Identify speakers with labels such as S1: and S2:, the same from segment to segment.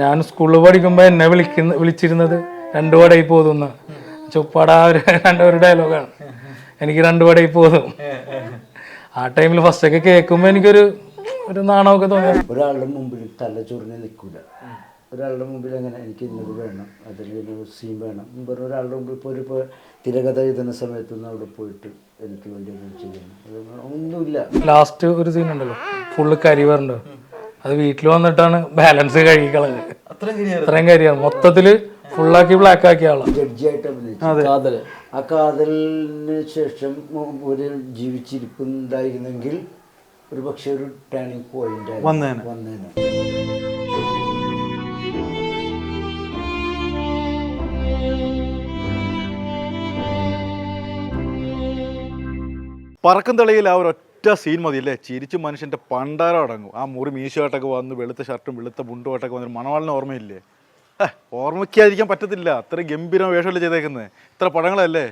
S1: ഞാൻ സ്കൂളിൽ പഠിക്കുമ്പോൾ എന്നെ വിളിക്കുന്ന വിളിച്ചിരുന്നത് രണ്ടു പടയിൽ പോകുന്ന. ചുപ്പാട ഒരു രണ്ടൊരു ഡയലോഗാണ് എനിക്ക് രണ്ടു പടയിൽ പോകും ആ ടൈമിൽ ഫസ്റ്റ് ഒക്കെ കേൾക്കുമ്പോൾ എനിക്കൊരു ഒരു നാണമൊക്കെ തോന്നി.
S2: ഒരാളുടെ മുമ്പിൽ തല ചൊറിഞ്ഞ് നിൽക്കില്ല ഒരാളുടെ മുമ്പിൽ അങ്ങനെ എനിക്ക് ഇന്നത് വേണം അല്ലെങ്കിൽ ഒരു സീൻ വേണം. പറഞ്ഞ ഒരാളുടെ മുമ്പിൽ ഇപ്പോൾ ഒരു തിരകഥ എഴുതുന്ന സമയത്തൊന്നും അവിടെ പോയിട്ട് എനിക്ക് വേണ്ടി ഒന്നും ചെയ്യണം. ഒന്നുമില്ല.
S1: ലാസ്റ്റ് ഒരു സീൻ ഉണ്ടല്ലോ. ഫുള്ള് കരിവറുണ്ട്? അത് വീട്ടിൽ വന്നിട്ടാണ് ബാലൻസ് കഴുകിക്കളഞ്ഞത് അത്രയും കാര്യമാണ് മൊത്തത്തിൽ ഫുള്ളാക്കി ബ്ലാക്ക് ആക്കിയ ആളാണ്
S2: ജഡ്ജിയായിട്ട് അഭിനയിച്ചു ആ കാതലിന് ശേഷം ഒരു ജീവിച്ചിരിപ്പുണ്ടായിരുന്നെങ്കിൽ ഒരു പക്ഷേ ഒരു ടേണിംഗ് പോയിന്റ്
S3: വന്നേനെ.
S2: വന്നേനെ.
S3: പറക്കും തളിയിൽ ആ ഒരൊറ്റ സീൻ മതി അല്ലേ ചിരിച്ച് മനുഷ്യന്റെ പണ്ടാരം അടങ്ങും. ആ മുറി മീശമായിട്ടൊക്കെ വന്ന് വെളുത്ത ഷർട്ടും വെളുത്ത മുണ്ടുമായിട്ടൊക്കെ വന്നിട്ട് മണവാളിന് ഓർമ്മയില്ലേ? ഓർമ്മയ്ക്കാതിരിക്കാൻ പറ്റത്തില്ല. അത്ര ഗംഭീരം വേഷമല്ലേ ചെയ്തേക്കുന്നത് ഇത്ര പടങ്ങളല്ലേ?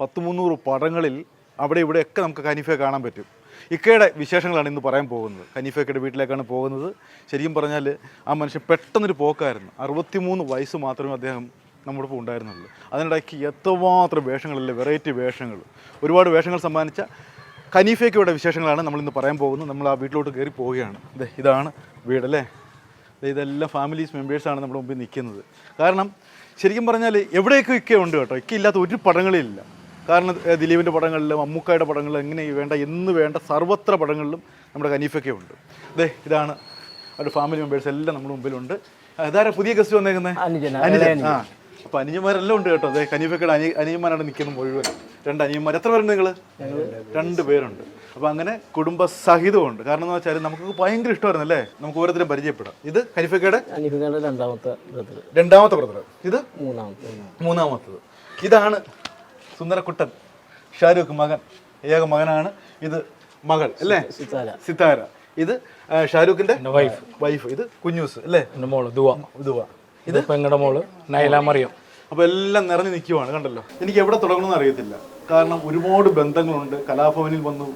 S3: പത്ത് മുന്നൂറ് പടങ്ങളിൽ അവിടെ ഇവിടെയൊക്കെ നമുക്ക് കനിഫയെ കാണാൻ പറ്റും. ഇക്കയുടെ വിശേഷങ്ങളാണ് ഇന്ന് പറയാൻ പോകുന്നത്. കനീഫയ്ക്കയുടെ വീട്ടിലേക്കാണ് പോകുന്നത്. ശരിക്കും പറഞ്ഞാൽ ആ മനുഷ്യൻ പെട്ടെന്നൊരു പോക്കായിരുന്നു. അറുപത്തിമൂന്ന് വയസ്സ് മാത്രമേ അദ്ദേഹം നമ്മുടെ ഇപ്പോൾ ഉണ്ടായിരുന്നുള്ളൂ. അതിനിടയ്ക്ക് എത്രമാത്രം വേഷങ്ങളല്ലേ വെറൈറ്റി വേഷങ്ങൾ ഒരുപാട് വേഷങ്ങൾ സമ്മാനിച്ച കനീഫയ്ക്കയുടെ വിശേഷങ്ങളാണ് നമ്മൾ ഇന്ന് പറയാൻ പോകുന്നത്. നമ്മൾ ആ വീട്ടിലോട്ട് കയറി പോവുകയാണ്. അതെ ഇതാണ് വീടല്ലേ ഇതെല്ലാം ഫാമിലീസ് മെമ്പേഴ്സാണ് നമ്മുടെ മുമ്പിൽ നിൽക്കുന്നത്. കാരണം ശരിക്കും പറഞ്ഞാൽ എവിടെയൊക്കെ ഒക്കെ ഉണ്ട് കേട്ടോ. ഇക്ക ഇല്ലാത്ത ഒരു പടങ്ങളില്ല കാരണം ദിലീപിന്റെ പടങ്ങളിലും അമ്മുക്കായുടെ പടങ്ങളിലും എങ്ങനെ വേണ്ട എന്ന് വേണ്ട സർവത്ര പടങ്ങളിലും നമ്മുടെ ഖനീഫയ്ക്ക് ഉണ്ട്. അതെ ഇതാണ് അവരുടെ ഫാമിലി മെമ്പേഴ്സ് എല്ലാം നമ്മുടെ മുമ്പിലുണ്ട്. ഇതാരാ പുതിയ ഗസ്റ്റ് വന്നേക്കുന്നത് അനുജൻ. ആ അപ്പൊ അനിയന്മാരെല്ലാം ഉണ്ട് കേട്ടോ. അതെ കനീഫക്കയുടെ അനിയ അനിയന്മാരാണ് നിൽക്കുന്നത് മുഴുവൻ. രണ്ട് അനിയന്മാർ എത്ര പേരുണ്ട് നിങ്ങൾ രണ്ട് പേരുണ്ട്. അപ്പൊ അങ്ങനെ കുടുംബ സഹിതമുണ്ട് കാരണം എന്ന് വെച്ചാൽ നമുക്ക് ഭയങ്കര ഇഷ്ടമായിരുന്നു അല്ലേ? നമുക്ക് ഓരോരുത്തരും പരിചയപ്പെടാം. ഇത് കനിഫക്കയുടെ?
S4: രണ്ടാമത്തെ ബ്രദർ
S3: രണ്ടാമത്തെ ബ്രദർ ഇത്?
S4: മൂന്നാമത്തെ.
S3: മൂന്നാമത്തത്. ഇതാണ് സുന്ദരക്കുട്ടൻ ഷാരൂഖ് മകൻ ഏക മകനാണ് ഇത് മകൾ അല്ലേ?
S4: സിത്താര
S3: ഇത് ഷാരൂഖിന്റെ
S1: വൈഫ്
S3: വൈഫ് ഇത് കുഞ്ഞൂസ് അല്ലേ?
S1: മോൾ ദുവ.
S3: ഇതുവാ
S1: ഇത്? പെങ്ങളുടെ മോൾ? മറിയോ.
S3: അപ്പൊ എല്ലാം നിറഞ്ഞു നിൽക്കുവാണ് കണ്ടല്ലോ? എനിക്ക് എവിടെ തുടങ്ങണമെന്ന് അറിയത്തില്ല. കാരണം ഒരുപാട് ബന്ധങ്ങളുണ്ട്. കലാഭവനിൽ വന്ന്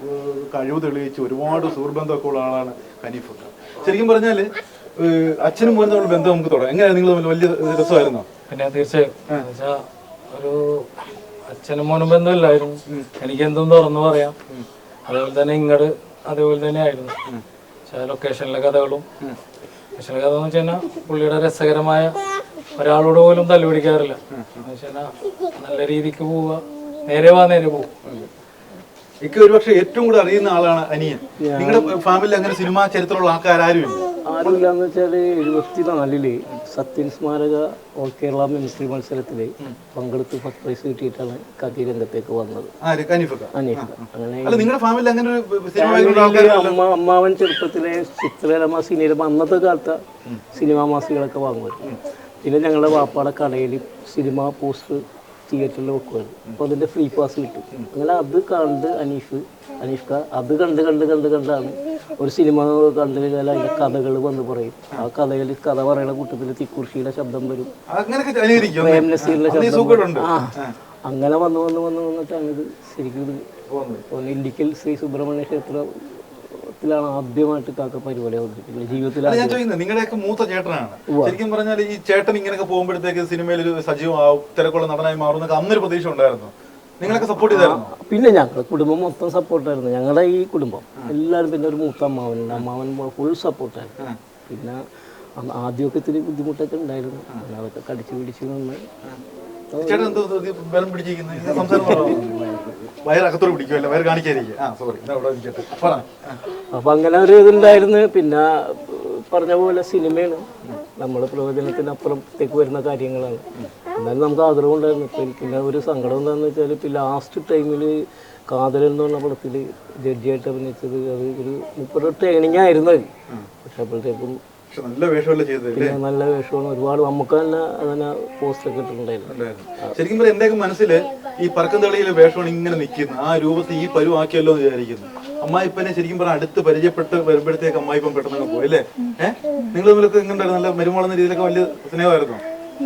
S3: കഴിവ് തെളിയിച്ച് ഒരുപാട് സുഹൃബന്ധമൊക്കെ ഉള്ള ആളാണ് ഹനീഫ് ശരിക്കും പറഞ്ഞാൽ അച്ഛനും മോനും തമ്മിൽ ബന്ധം നമുക്ക് തുടങ്ങാം. എങ്ങനെയാണ് നിങ്ങൾ തമ്മിൽ? വലിയ രസമായിരുന്നോ?
S1: പിന്നെ തീർച്ചയായും. ഒരു അച്ഛനും മോനും ബന്ധമില്ലായിരുന്നു. എനിക്ക് എന്തും തുറന്നു പറയാം. അതേപോലെ തന്നെ ഇങ്ങട് അതേപോലെ തന്നെ ആയിരുന്നു. പക്ഷേ ലൊക്കേഷനിലെ കഥകളും കഥ എന്ന് വെച്ച് കഴിഞ്ഞാൽ പുള്ളിയുടെ രസകരമായ ഒരാളോട് പോലും തല്ലുപിടിക്കാറില്ല. എന്ന് വെച്ച് നല്ല രീതിക്ക് പോവുക. നേരെ വാ നേരെ പോവും
S3: എനിക്ക് ഒരുപക്ഷെ ഏറ്റവും കൂടുതൽ അറിയുന്ന ആളാണ് അനിയൻ. നിങ്ങളുടെ ഫാമിലി അങ്ങനെ സിനിമാ ചരിത്രമുള്ള ആൾക്കാരും ഇല്ല?
S4: ആരുമില്ലാന്ന് എഴുപത്തി എഴുപത്തിനാലിൽ സത്യൻ സ്മാരക ഓൾ കേരള മിനിസ്ട്രി മത്സരത്തിൽ പങ്കെടുത്ത് ഫസ്റ്റ് പ്രൈസ് കിട്ടിയിട്ടാണ് കഥി രംഗത്തേക്ക് വന്നത്. അനീഫ അങ്ങനെ അമ്മ അമ്മാവൻ ചെറുപ്പത്തിലെ ചിത്രരമ സിനിമ അന്നത്തെ കാലത്തെ സിനിമാ മാസികളൊക്കെ വാങ്ങുമായിരുന്നു. പിന്നെ ഞങ്ങളുടെ വാപ്പാടെ കടയിൽ സിനിമാ പോസ്റ്റർ തിയേറ്ററിൽ വെക്കുവാണ്. അപ്പോൾ അതിന്റെ ഫ്രീ പാസ് കിട്ടും. അങ്ങനെ അത് കണ്ട് അനീഷ് അനീഷ്ക അത് കണ്ട് കണ്ട് കണ്ട് കണ്ടാണ് ഒരു സിനിമ കണ്ടു കഴിഞ്ഞാൽ അതിന്റെ കഥകൾ വന്ന് പറയും. ആ കഥയിൽ കഥ പറയുന്ന കൂട്ടത്തിൽ തിക്കുർഷിയുടെ ശബ്ദം വരും. പ്രേം ശബ്ദം ആ അങ്ങനെ വന്ന് വന്ന് വന്ന് വന്നിട്ടാണ് ഇത് ശരിക്കും ഇത്. ഇല്ലിക്കൽ ശ്രീ സുബ്രഹ്മണ്യ ക്ഷേത്രത്തിലാണ് ആദ്യമായിട്ട് കാക്ക പരിപാടി അവതരിപ്പിക്കുന്നത്. ജീവിതത്തിൽ
S3: ഞാൻ ചോദിക്കുന്നത് നിങ്ങളുടെയൊക്കെ മൂത്ത ചേട്ടനാണ്. ശരിക്കും പറഞ്ഞാൽ ഈ ചേട്ടൻ ഇങ്ങനെയൊക്കെ പോകുമ്പോഴത്തേക്ക് സിനിമയിൽ ഒരു സജീവമാവും തിരക്കുള്ള നടനായി മാറും എന്നൊക്കെ അന്നൊരു പ്രതീക്ഷ ഉണ്ടായിരുന്നു. നിങ്ങളൊക്കെ സപ്പോർട്ട് ചെയ്തായിരുന്നു?
S4: പിന്നെ ഞങ്ങളുടെ കുടുംബം മൊത്തം സപ്പോർട്ടായിരുന്നു ഞങ്ങളുടെ ഈ കുടുംബം. എല്ലാവരും പിന്നെ ഒരു മൂത്ത അമ്മാവനുണ്ട് അമ്മാവൻ ഫുൾ സപ്പോർട്ടായിരുന്നു പിന്നെ ആദ്യമൊക്കെ ഇത്തിരി ബുദ്ധിമുട്ടൊക്കെ ഉണ്ടായിരുന്നു. അതൊക്കെ കടിച്ചു പിടിച്ച് നിന്ന്
S3: ചേട്ടൻ എന്തോ ഇത് ബലം പിടിച്ചിരിക്കുന്നത് ഇത് സംസാരം കുറവാണ്. വയർ അകത്തോട് പിടിക്കുമല്ലോ വയർ കാണിക്കാതിരിക്കുക. ആ സോറി അവിടെ ഇരിക്കട്ടെ. പറ. ആ.
S4: അപ്പം അങ്ങനെ ഒരു ഇതുണ്ടായിരുന്നു. പിന്നെ പറഞ്ഞ പോലെ സിനിമയാണ്. നമ്മുടെ പ്രവചനത്തിനപ്പുറത്തേക്ക് വരുന്ന കാര്യങ്ങളാണ്. എന്നാലും നമുക്ക് ആഗ്രഹം ഉണ്ടായിരുന്നു. ഇപ്പം പിന്നെ ഒരു സങ്കടം എന്താണെന്ന് വെച്ചാൽ ഇപ്പം ലാസ്റ്റ് ടൈമിൽ കാതൽ എന്ന് പറഞ്ഞ പടത്തിൽ ജഡ്ജിയായിട്ട് അഭിനയിച്ചത് അത് ഒരു മുപ്പത് ട്രെയിനിങ് ആയിരുന്നു അത്. പക്ഷെ അപ്പോഴത്തേക്കും
S3: നല്ല വേഷമല്ലേ ചെയ്തത്
S4: പിന്നെ നല്ല വേഷമാണ്. ഒരുപാട് നമുക്ക് തന്നെ അങ്ങനെ പോസ്റ്റൊക്കെ ഇട്ടിട്ടുണ്ടായിരുന്നു.
S3: ശരിക്കും പറഞ്ഞാൽ എന്റെയൊക്കെ മനസ്സിൽ ഈ പറക്കം തളിയിലെ വേഷമാണ് ഇങ്ങനെ നിൽക്കുന്നത്. ആ രൂപത്തിൽ ഈ പരുവാക്കിയല്ലോ എന്ന് വിചാരിക്കുന്നു. അമ്മായിപ്പനെ ശരിക്കും പറഞ്ഞാൽ അടുത്ത് പരിചയപ്പെട്ട് വരുമ്പോഴത്തേക്ക് അമ്മായിപ്പം പെട്ടെന്ന് പോയി അല്ലേ? ഏഹ് നിങ്ങൾ തമ്മിലൊക്കെ എങ്ങനെ നല്ല മരുമോളെന്ന രീതിയിലൊക്കെ വലിയ സ്നേഹമായിരുന്നു?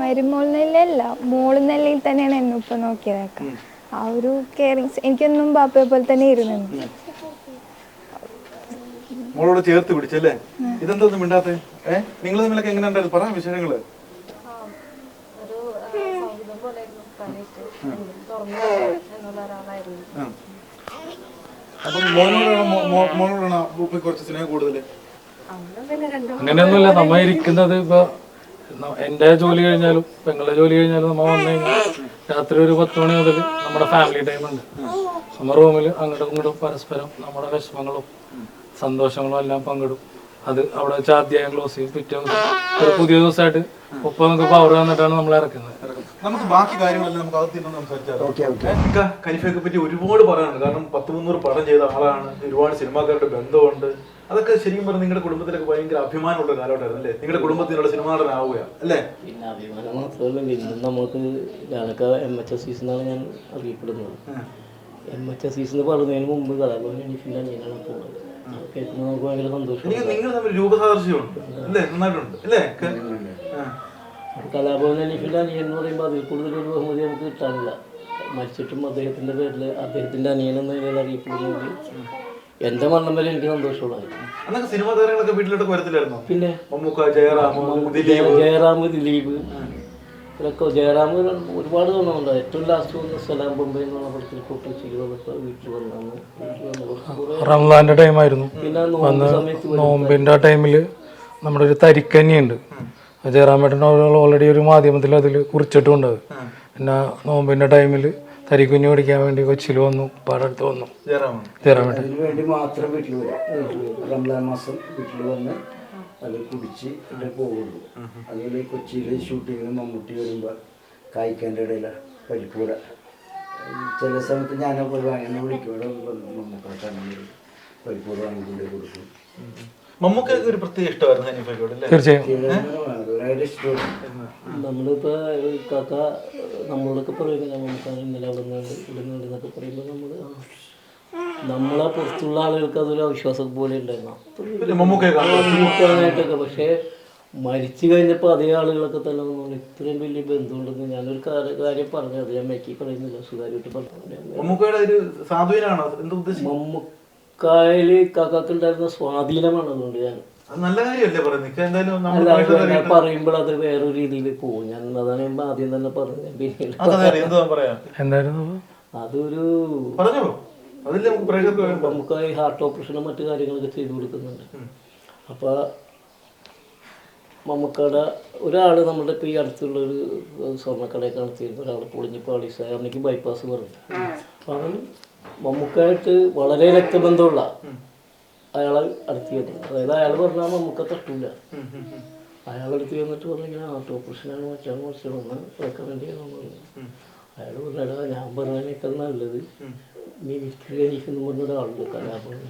S5: മരുമോൾ മോൾ നെല്ലയിൽ തന്നെയാണ് എന്നെ ഇപ്പൊ നോക്കിയതൊക്കെ. ആ ഒരു കെയറിങ്സ് എനിക്കൊന്നും ബാപ്പയെ പോലെ തന്നെ ഇരുന്നു
S3: മോളോട് ചേർത്ത് പിടിച്ചല്ലേ? ഇതെന്തൊന്നും മിണ്ടാത്തെ? ഏ? നിങ്ങൾ തമ്മിലൊക്കെ എങ്ങനെ ഉണ്ടായിരുന്നു? പറ വിശേഷങ്ങൾ. അപ്പം മോനോടാണോ കുറച്ച് സ്നേഹം
S6: കൂടുതൽ?
S1: അങ്ങനെയൊന്നുമില്ല. നമ്മ ഇരിക്കുന്നത് ഇപ്പൊ എന്റെ ജോലി കഴിഞ്ഞാലും പെങ്ങളുടെ ജോലി കഴിഞ്ഞാലും നമ്മ വന്നു കഴിഞ്ഞാൽ രാത്രി ഒരു പത്ത് മണി മുതൽ നമ്മുടെ ഫാമിലി ടൈം ഉണ്ട്. നമ്മ റൂമിൽ അങ്ങോട്ടും ഇങ്ങോട്ടും പരസ്പരം നമ്മുടെ വിഷമങ്ങളും സന്തോഷങ്ങളും എല്ലാം പങ്കിടും. അത് അവിടെ വെച്ച് അധ്യായം ക്ലോസ് ചെയ്യും. പിറ്റേ ദിവസം ഒരു പുതിയ ദിവസമായിട്ട് ഒപ്പം നമുക്ക് പവർ വന്നിട്ടാണ് നമ്മൾ ഇറക്കുന്നത്.
S3: നമുക്ക് ബാക്കി കാര്യങ്ങളെല്ലാം നമുക്ക് അകത്ത് ഇരുന്ന് സംസാരിച്ചാലോ
S2: ഓക്കെ ഓക്കെ.
S3: ഇക്ക, ഖലീഫയെ പറ്റി ഒരുപാട് പറയാനുണ്ട്. കാരണം പത്ത് മുന്നൂറ് പടം ചെയ്ത ആളാണ്. ഒരുപാട് സിനിമാക്കാരുടെ ബന്ധമുണ്ട്. അതൊക്കെ ശരിക്കും പറഞ്ഞാൽ നിങ്ങളുടെ കുടുംബത്തിലൊക്കെ ഭയങ്കര അഭിമാനമുള്ള കാലഘട്ടമായിരുന്നു അല്ലേ? നിങ്ങളുടെ കുടുംബത്തിനുള്ള സിനിമ നടനാവുക അല്ലേ?
S4: പിന്നെ അഭിമാനം മാത്രമല്ല ഇന്നും നമുക്ക് ഞാനൊക്കെ എം എച്ച് എസ് എന്നാണ് ഞാൻ അറിയപ്പെടുന്നത്. എം എച്ച് എസ് എന്ന് പറയുന്നതിന് മുമ്പ് കലാഭവൻ എനിക്ക് അനിയനാണ് പോകുന്നത് കേൾക്കുമ്പോൾ നമുക്ക് ഭയങ്കര സന്തോഷം.
S3: എനിക്ക് നിങ്ങൾ തമ്മിൽ രൂപസാദൃശ്യമുണ്ട്. അല്ലേ? നന്നായിട്ടുണ്ട്. അല്ലേ? ഇക്ക? ആ.
S4: കലാഭവൻ അനീഫിന്റെ അനിയൻ എന്ന് പറയുമ്പോൾ അതിൽ കൂടുതൽ ഒരു ബഹുമതി നമുക്ക് കിട്ടാനില്ല. മരിച്ചിട്ടും അദ്ദേഹത്തിന്റെ പേരിൽ അദ്ദേഹത്തിന്റെ അനിയൻ എന്ന നിലയിൽ അറിയപ്പെടുന്നെങ്കിൽ എന്റെ മരണം വരെ എനിക്ക് സന്തോഷമുള്ളതായിരുന്നു
S3: സിനിമാ താരങ്ങളൊക്കെ വീട്ടിലോട്ട് വരത്തില്ലായിരുന്നോ?
S4: പിന്നെ?
S3: മമ്മൂക്ക ജയറാം ദിലീപ്.
S4: ജയറാം ദിലീപ്. ഇവരൊക്കെ ജയറാമ് ഒരുപാട് തോന്നുന്നുണ്ട്. ഏറ്റവും ലാസ്റ്റ് വന്ന സലാം ബൊമ്പെ എന്നുള്ള പടത്തിൽ കൂട്ടം വന്നപ്പോൾ വീട്ടിൽ വന്നാണ് വീട്ടിൽ വന്ന് കുറച്ച് കുറേ
S1: റംസാന്റെ ടൈം ആയിരുന്നു.
S4: പിന്നെ നോമ്പ് സമയത്ത് വരും.
S1: നോമ്പിന്റെ ടൈമിൽ നമ്മുടെ ഒരു തരിക്കന്നിയുണ്ട് ജയറാമേട്ടൻ ഓൾറെഡി ഒരു മാധ്യമത്തിൽ അതിൽ കുറിച്ചിട്ടുണ്ട്. പിന്നെ നോമ്പിന്റെ ടൈമിൽ തരിക്കുഞ്ഞു പഠിക്കാൻ വേണ്ടി കൊച്ചിയിൽ വന്നു പാടടുത്ത് വന്നു.
S3: ജയറാം.
S1: ജയറാമേട്ടൻ
S2: വേണ്ടി മാത്രം വീട്ടിൽ വരും. റംസാൻ മാസം വീട്ടിൽ വന്ന് അത് കുടിച്ച് ഇട്ട് പോകുള്ളൂ അതുപോലെ കൊച്ചിയിൽ ഷൂട്ടിങ്ങിന് മമ്മൂട്ടി വരുമ്പോൾ കായ്ക്കാന്റെ ഇടയിൽ പരിപ്പൂട ചില സമയത്ത് ഞാനെ പോയി വാങ്ങുന്ന വിളിക്കൂടെ ഇവിടെ മമ്മൂക്കാട്ടാണെങ്കിൽ പരിപ്പൂട വാങ്ങിക്കൊണ്ട് കൊടുക്കും.
S3: നമ്മളിപ്പോ ഒരു പ്രത്യേക ഇഷ്ടമായിരുന്നു ഹനീഫയ്ക്കോട് അല്ലേ?
S1: തീർച്ചയായും.
S2: വളരെ ഇഷ്ടമാണ്.
S4: നമ്മളിപ്പോൾ കാക്ക നമ്മളോടൊക്കെ പറയുന്നത് നമുക്ക് ഇന്നലെ അവിടെ നിന്ന് ഇവിടെ നിന്ന് എന്നൊക്കെ പറയുമ്പോൾ നമ്മൾ നമ്മളെ പുറത്തുള്ള ആളുകൾക്ക് അതൊരു അവിശ്വാസം പോലെ ഉണ്ടായിരുന്നു. ജീവിക്കാനായിട്ടൊക്കെ പക്ഷേ മരിച്ചു കഴിഞ്ഞപ്പോൾ അതേ ആളുകളൊക്കെ തന്നെ വന്നു ഇത്രയും വലിയ ബന്ധമുണ്ടെന്ന് ഞാനൊരു കാര്യം കാര്യം പറഞ്ഞു. അത് ഞാൻ മേക്കി പറയുന്നില്ല. സുതാര്യമായിട്ട് പറഞ്ഞു.
S3: മമ്മൂക്കായിൽ ഒരു സാധുവിനാണോ? എന്താ ഉദ്ദേശിച്ചത്?
S4: മമ്മൂക്കായൽ കാക്കാക്ക് ഉണ്ടായിരുന്ന സ്വാധീനമാണ് അതുകൊണ്ട് ഞാൻ.
S3: അത് നല്ല കാര്യമല്ലേ പറയുന്നത്?
S4: പറയുമ്പോൾ അത് വേറൊരു രീതിയിൽ പോകും. ഞാൻ അതാണ് ആദ്യം തന്നെ
S3: പറഞ്ഞു
S1: പിന്നെ
S4: അതൊരു
S3: പറഞ്ഞോളൂ നമുക്ക്
S4: ഈ ഹാർട്ട് ഓപ്പറേഷനും മറ്റു കാര്യങ്ങളൊക്കെ ചെയ്തു കൊടുക്കുന്നുണ്ട്. അപ്പോൾ മമ്മക്കട ഒരാൾ നമ്മുടെ ഇപ്പോൾ ഈ അടുത്തുള്ള ഒരു സ്വർണക്കടയൊക്കെ നടത്തിയിരുന്ന ഒരാൾ പൊളിഞ്ഞ് പാളിസായ അവനിക്ക് ബൈപ്പാസ് പറഞ്ഞു. അപ്പോൾ അവൻ മമ്മൂക്കായിട്ട് വളരെ രക്തബന്ധമുള്ള അയാളെ അടുത്ത് ചെന്നു അതായത് അയാൾ പറഞ്ഞാൽ മമ്മൂക്ക തട്ടില്ല അയാളെടുത്ത് ചെന്നിട്ട് പറഞ്ഞു ഇങ്ങനെ ഹാർട്ട് ഓപ്പറേഷനാണ് മറ്റാണ് മറിച്ചാണ് ഒന്ന് റെക്കമെൻഡ് ചെയ്യണമെന്ന് പറഞ്ഞു. അയാൾ പറഞ്ഞാൽ ഞാൻ പറഞ്ഞതിനേക്കാൾ നല്ലത്. മിമിക്രി എനിക്കെന്ന് പറഞ്ഞ. ഒരാളുണ്ട് കലാഭവൻ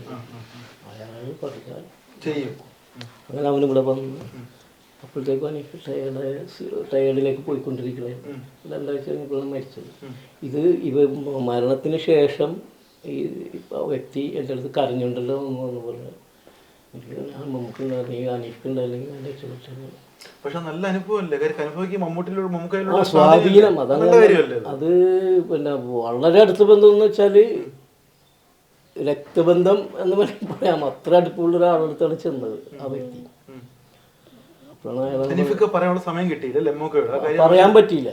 S4: അയാൾ പറഞ്ഞാൽ
S3: ചെയ്യും.
S4: അങ്ങനെ അവനും ഇവിടെ വന്നു അപ്പോഴത്തേക്കും എനിക്ക് ടയേർഡ് ടയേർഡിലേക്ക് പോയിക്കൊണ്ടിരിക്കണേ. രണ്ടാഴ്ച കഴിഞ്ഞപ്പോഴാണ് മരിച്ചത്. ഇത് ഇവ മരണത്തിന് ശേഷം ഈ വ്യക്തി എന്റെ അടുത്ത് കരഞ്ഞുണ്ടല്ലോ എന്ന് പറഞ്ഞു.
S3: പക്ഷെ നല്ല അനുഭവമല്ലേ? കാര്യം അനുഭവിക്ക് മമ്മൂട്ടിയിലൂടെ
S4: ആ
S3: മമ്മൂക്കയിലൂടെ
S4: സ്വാധീനം.
S3: അത്?
S4: പിന്നെ വളരെ അടുത്ത ബന്ധം എന്ന് വെച്ചാൽ രക്തബന്ധം എന്ന് വേണമെങ്കിൽ പറയാം. അത്ര അടുപ്പമുള്ള ഒരാളടുത്താണ് ചെന്നത് ആ വ്യക്തി.
S3: പറയാനുള്ള സമയം കിട്ടിയില്ല
S4: പറയാൻ പറ്റിയില്ല.